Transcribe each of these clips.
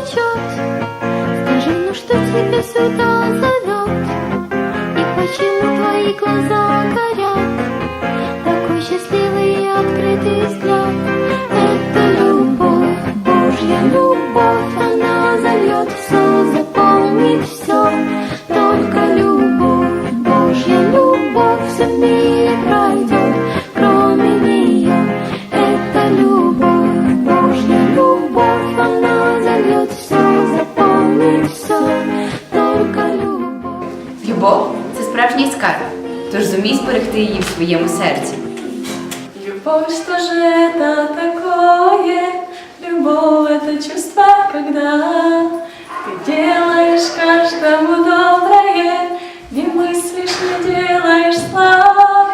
влечет. Скажи, ну что тебя сюда зовет? И почему твои глаза Любов це справжній скарб, тож зумій зберегти її в своєму серці. Любовь, что же это такое? Любовь это чувство, когда ты делаешь каждому доброе, не мыслишь, не делаешь зла.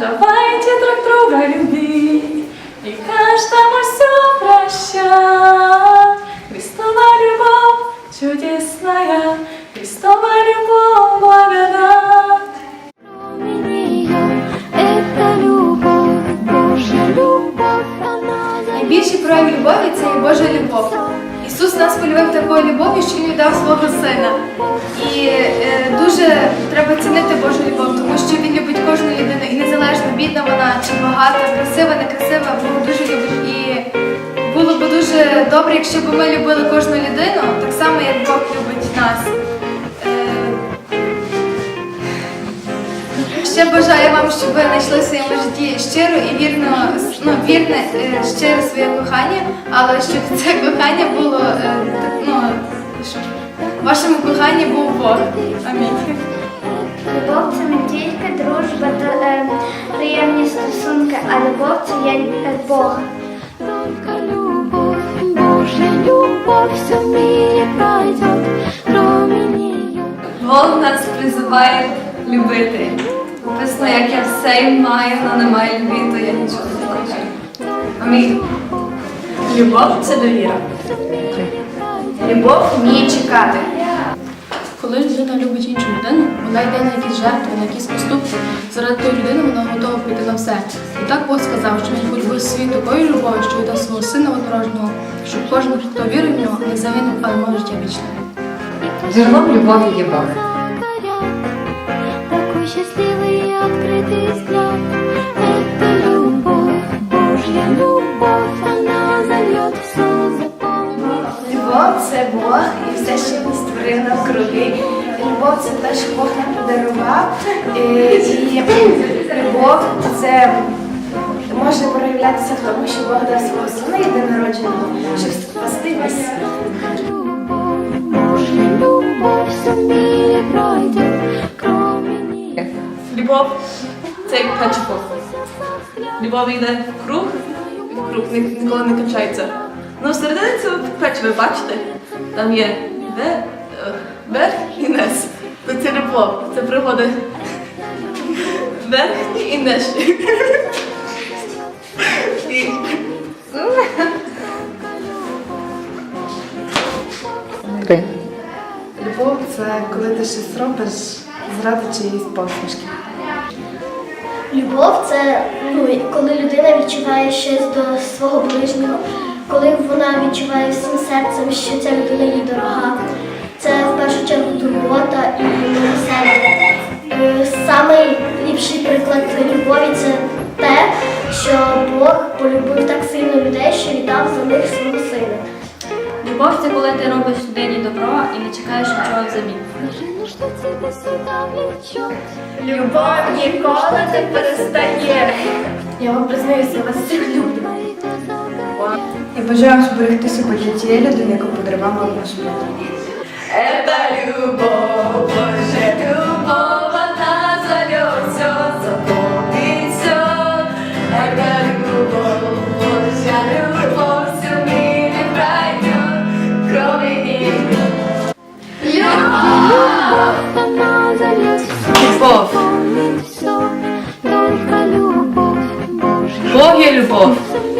Давайте друг друга любить и каждому все прощать. Христова любовь чудесная, Зальет любові це є Божа любов. Ісус нас полюбив такою любов'ю, що Він віддав свого сина. І е, дуже треба цінити Божу любов, тому що він любить кожну людину, і незалежно бідна вона чи багата, красива, некрасива, Бог дуже любить. І було б дуже добре, якщо б ми любили кожну людину, так само як Бог любить нас. Ще бажаю вам, щоб ви знайшли в своєму житті щиро і вірно, ну, вірне, е, щире своє кохання, але щоб це кохання було, е, так, ну, щоб в вашому коханні був Бог. Амінь. Любов це не тільки дружба та е, приємні стосунки, а любов це є е, Бог. Только любовь, Божья любовь все в мире пройдет, кроме нее. Бог нас призиває любити. Написано, як я все маю, але немає любві, то я нічого не хочу. Амінь. Любов це довіра. Любов вміє чекати. Коли людина любить іншу людину, вона йде на якісь жертви, на якісь поступки. Заради тої людини вона готова піти на все. І так Бог сказав, що він полюбив світ такою любов'ю, що віддав свого сина однорожного, щоб кожен, хто вірив в нього, не загинув, але мав життя вічне. Джерелом любові є Бог. Такой счастливый и открытый взгляд. Это любовь, Божья любовь, она зальет все, заполнит все. Любов це Бог і все, що він створив навкруги. Любов це те, що Бог нам подарував. Е, І любов це може проявлятися в тому, що Бог дав свого сина єдинородженого, щоб спасти весь світ. Любовь, Божья любовь все Любов це як. Любов йде в круг, і в круг ні- ніколи не качається. Ну, всередині цього печива, бачите, там є де, е, верх і низ. То це любов, це пригоди. Верх і низ. І Любов це коли ти щось робиш заради чиїсь посмішки. Любов це ну, коли людина відчуває щось до свого ближнього, коли вона відчуває всім серцем, що ця людина їй дорога. Це в першу чергу турбота і милосердя. Е, Самий ліпший приклад любові це те, що Бог полюбив так Любов це коли ти робиш людині добро і не чекаєш нічого взамін. Любов ніколи не перестає. Я вам признаюся, я вас всіх люблю. Я бажаю вам зберегти себе для тієї людини, яку подарувала вам наш Бог. Это любов. beautiful.